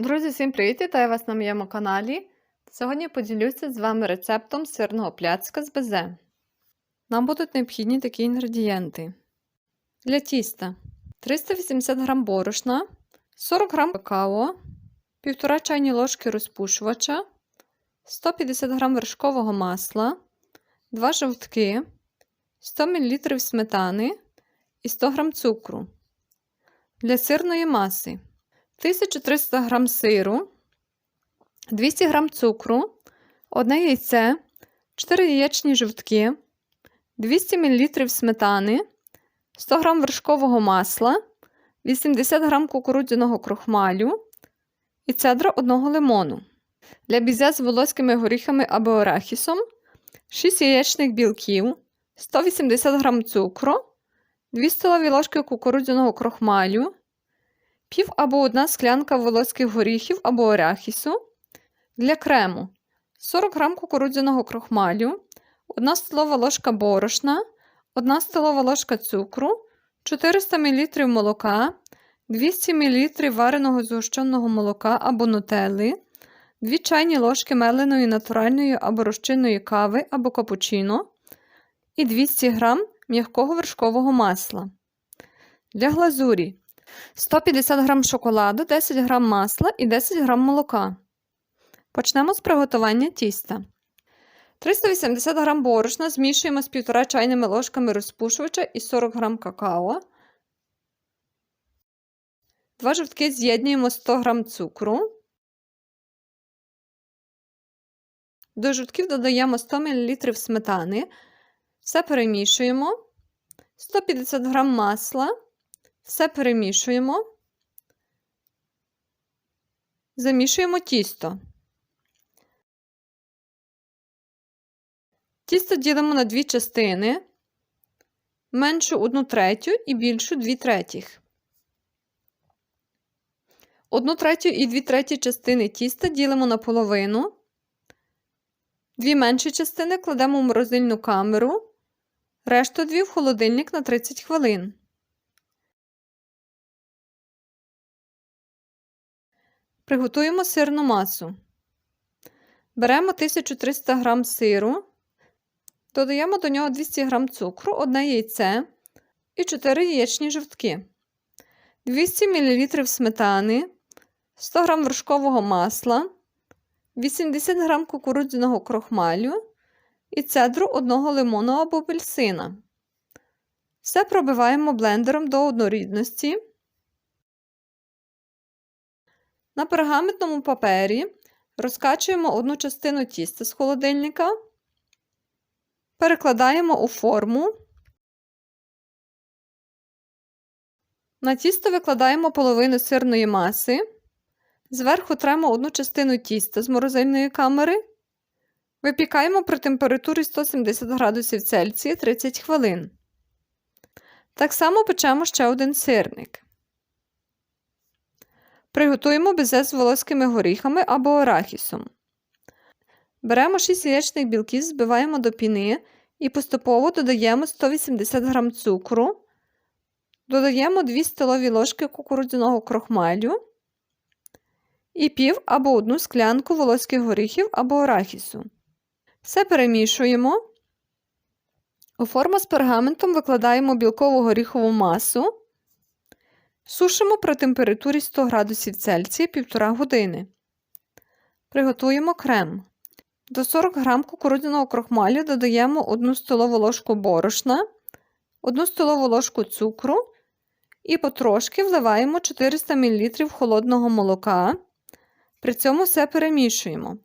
Друзі, всім привіт! Вітаю вас на моєму каналі. Сьогодні поділюся з вами рецептом сирного пляцка з безе. Нам будуть необхідні такі інгредієнти. Для тіста 380 г борошна, 40 г какао, 1,5 чайні ложки розпушувача, 150 г вершкового масла, 2 жовтки, 100 мл сметани і 100 г цукру. Для сирної маси 1300 г сиру, 200 г цукру, 1 яйце, 4 яєчні жовтки, 200 мл сметани, 100 г вершкового масла, 80 г кукурудзяного крохмалю і цедра одного лимону. Для бізя з волоськими горіхами або арахісом 6 яєчних білків, 180 г цукру, 2 столові ложки кукурудзяного крохмалю, пів або одна склянка волоських горіхів або арахісу. Для крему 40 г кукурудзяного крохмалю, 1 столова ложка борошна, 1 столова ложка цукру, 400 мл молока, 200 мл вареного згущеного молока або нутелли, 2 чайні ложки меленої натуральної або розчинної кави або капучино і 200 г м'якого вершкового масла. Для глазурі 150 г шоколаду, 10 г масла і 10 г молока. Почнемо з приготування тіста. 380 г борошна змішуємо з 1,5 чайними ложками розпушувача і 40 г какао. Два жовтки з'єднуємо 100 г цукру. До жовтків додаємо 100 мл сметани. Все перемішуємо. 150 г масла. Все перемішуємо. Замішуємо тісто. Тісто ділимо на дві частини, меншу 1 третю і більшу 2 третіх. Одну третю і 2 треті частини тіста ділимо на половину. Дві менші частини кладемо в морозильну камеру, решту дві в холодильник на 30 хвилин. Приготуємо сирну масу. Беремо 1300 г сиру, додаємо до нього 200 г цукру, одне яйце і 4 яєчні жовтки, 200 мл сметани, 100 г вершкового масла, 80 г кукурудзяного крохмалю і цедру одного лимону або апельсина. Все пробиваємо блендером до однорідності. На пергаментному папері розкачуємо одну частину тіста з холодильника, перекладаємо у форму. На тісто викладаємо половину сирної маси, зверху тремо одну частину тіста з морозильної камери, випікаємо при температурі 170 градусів Цельсія 30 хвилин. Так само печемо ще один сирник. Приготуємо безе з волоськими горіхами або арахісом. Беремо 6 яєчних білків, збиваємо до піни і поступово додаємо 180 г цукру, додаємо 2 столові ложки кукурудзяного крохмалю і пів або одну склянку волоських горіхів або арахісу. Все перемішуємо. У форму з пергаментом викладаємо білкову горіхову масу. Сушимо при температурі 100 градусів Цельсія 1,5 години. Приготуємо крем. До 40 г кукурудзяного крохмалю додаємо 1 столову ложку борошна, 1 столову ложку цукру і потрошки вливаємо 400 мл холодного молока. При цьому все перемішуємо.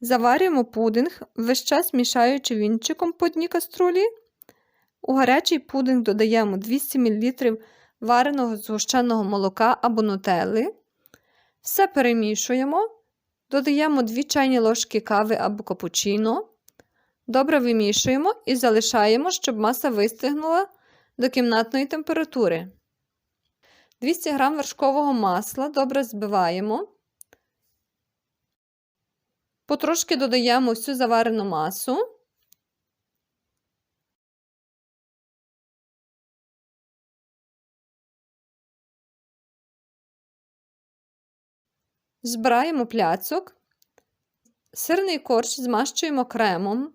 Заварюємо пудинг, весь час мішаючи вінчиком по дні каструлі. У гарячий пудинг додаємо 200 мл вареного згущеного молока або нутелли. Все перемішуємо, додаємо 2 чайні ложки кави або капучино. Добре вимішуємо і залишаємо, щоб маса вистигнула до кімнатної температури. 200 г вершкового масла добре збиваємо. Потрошки додаємо всю заварену масу. Збираємо пляцок, сирний корж змащуємо кремом.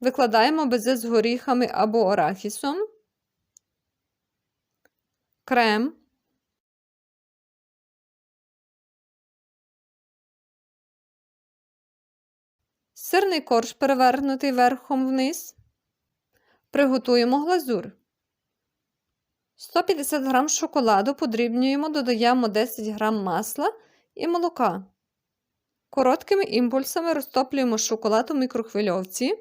Викладаємо безе з горіхами або арахісом, крем, сирний корж перевернутий верхом вниз. Приготуємо глазур. 150 г шоколаду подрібнюємо, додаємо 10 г масла і молока. Короткими імпульсами розтоплюємо шоколад у мікрохвильовці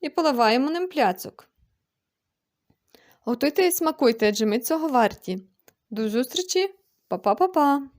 і поливаємо ним пляцок. Готуйте і смакуйте, адже ми цього варті. До зустрічі! Па-па-па-па!